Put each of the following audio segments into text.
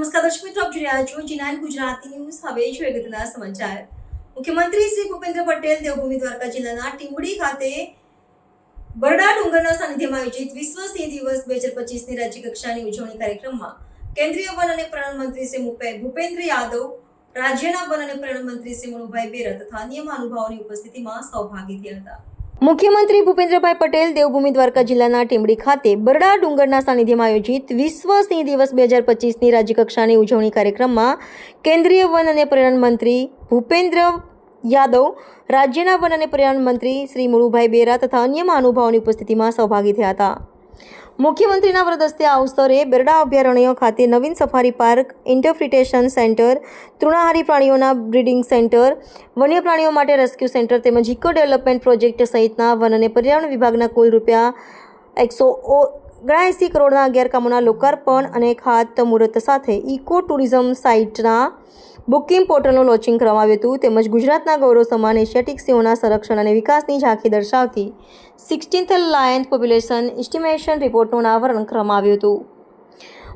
નમસ્કાર દર્શક મિત્રો, આપ જોઈ રહ્યા છો જીનાન ગુજરાતી ન્યૂઝ હવે અગત્યના સમાચાર. મુખ્યમંત્રી શ્રી ભૂપેન્દ્ર પટેલ દેવભૂમિ દ્વારકા જિલ્લાના ટીંબડી ખાતે બરડા ડુંગરના સાનિધ્યમાં આયોજિત વિશ્વ સિંહ દિવસ બે હજાર પચીસની રાજ્ય કક્ષાની ઉજવણી કાર્યક્રમમાં કેન્દ્રીય વન અને પર્યાવરણ મંત્રી શ્રી ભૂપેન્દ્ર યાદવ, રાજ્યના વન અને પર્યાવરણ મંત્રી શ્રી મનુભાઈ બેરા તથા અન્ય મહાનુભાવોની ઉપસ્થિતિમાં સહભાગી થયા હતા. મુખ્યમંત્રી ભૂપેન્દ્રભાઈ પટેલ દેવભૂમિ દ્વારકા જિલ્લાના ટીમડી ખાતે બરડા ડુંગરના સાનિધ્યમાં આયોજિત વિશ્વ સિંહ દિવસ બે હજાર પચીસની રાજ્યકક્ષાની ઉજવણી કાર્યક્રમમાં કેન્દ્રીય વન અને પર્યાવરણ મંત્રી ભૂપેન્દ્ર યાદવ, રાજ્યના વન અને પર્યાવરણ મંત્રી શ્રી મુળુભાઈ બેરા તથા અન્ય મહાનુભાવોની ઉપસ્થિતિમાં સહભાગી થયા હતા. મુખ્યમંત્રીના વરદસ્તે આ અવસરે બેરડા અભયારણ્ય ખાતે નવીન સફારી પાર્ક, ઇન્ટરપ્રિટેશન સેન્ટર, તૃણાહારી પ્રાણીઓના બ્રીડિંગ સેન્ટર, વન્ય પ્રાણીઓ માટે રેસ્ક્યુ સેન્ટર તેમજ ઇકો ડેવલપમેન્ટ પ્રોજેક્ટ સહિતના વન અને પર્યાવરણ વિભાગના કુલ રૂપિયા એકસો ઓગણએંસી કરોડના અગિયાર કામોના લોકાર્પણ અને ખાતમુહૂર્ત સાથે ઇકો ટુરિઝમ સાઇટના બુકિંગ પોર્ટલનું લોન્ચિંગ કરવામાં આવ્યું હતું. તેમજ ગુજરાતના ગૌરવ સમાન એશિયાટિક સિંહોના સંરક્ષણ અને વિકાસની ઝાંખી દર્શાવતી સિક્સટીન્થ લાયન્સ પોપ્યુલેશન એસ્ટિમેશન રિપોર્ટનું અનાવરણ કરવામાં આવ્યું હતું.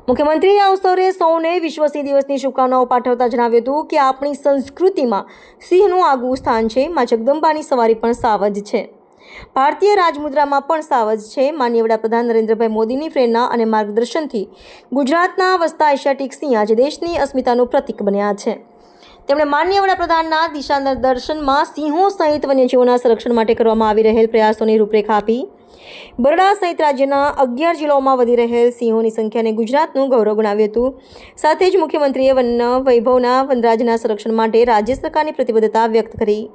મુખ્યમંત્રીએ આ અવસરે સૌને વિશ્વ દિવસની શુભકામનાઓ પાઠવતા જણાવ્યું હતું કે આપણી સંસ્કૃતિમાં સિંહનું આગવું સ્થાન છે. માં જગદંબાની સવારી પણ સાવજ છે. ભારતીય રાજમુદ્રામાં પણ સાવજ છે. માન્ય વડાપ્રધાન નરેન્દ્રભાઈ મોદીની પ્રેરણા અને માર્ગદર્શનથી ગુજરાતના વસતા એશિયાટિક સિંહ આજે દેશની અસ્મિતાનું પ્રતીક બન્યા છે. તેમણે માન્ય વડાપ્રધાનના દિશા દર્શનમાં સિંહો સહિત વન્યજીવોના સંરક્ષણ માટે કરવામાં આવી રહેલ પ્રયાસોની રૂપરેખા આપી. બરડા સહિત રાજ્યના અગિયાર જિલ્લાઓમાં વધી રહેલ સિંહોની સંખ્યાને ગુજરાતનું ગૌરવ ગણાવ્યું હતું. સાથે જ મુખ્યમંત્રીએ વન વૈભવના વનરાજના સંરક્ષણ માટે રાજ્ય સરકારની પ્રતિબદ્ધતા વ્યક્ત કરી.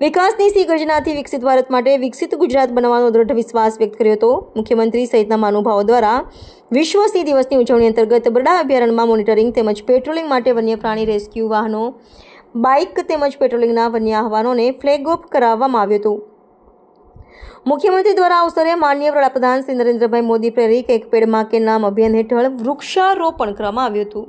વિકાસની સી ગર્જનાથી વિકસિત ભારત માટે વિકસિત ગુજરાત બનાવવાનો દૃઢ વિશ્વાસ વ્યક્ત કર્યો હતો. મુખ્યમંત્રી સહિતના મહાનુભાવો દ્વારા વિશ્વ સી દિવસની ઉજવણી અંતર્ગત બરડા અભયારણ્યમાં મોનિટરિંગ તેમજ પેટ્રોલિંગ માટે વન્ય પ્રાણી રેસ્ક્યુ વાહનો, બાઇક તેમજ પેટ્રોલિંગના વન્ય આહવાનોને ફ્લેગ ઓફ કરાવવામાં આવ્યું હતું. મુખ્યમંત્રી દ્વારા અવસરે માનનીય વડાપ્રધાન શ્રી નરેન્દ્રભાઈ મોદી પ્રેરિત એક પેડમાં કે નામ અભિયાન હેઠળ વૃક્ષારોપણ કરવામાં આવ્યું હતું.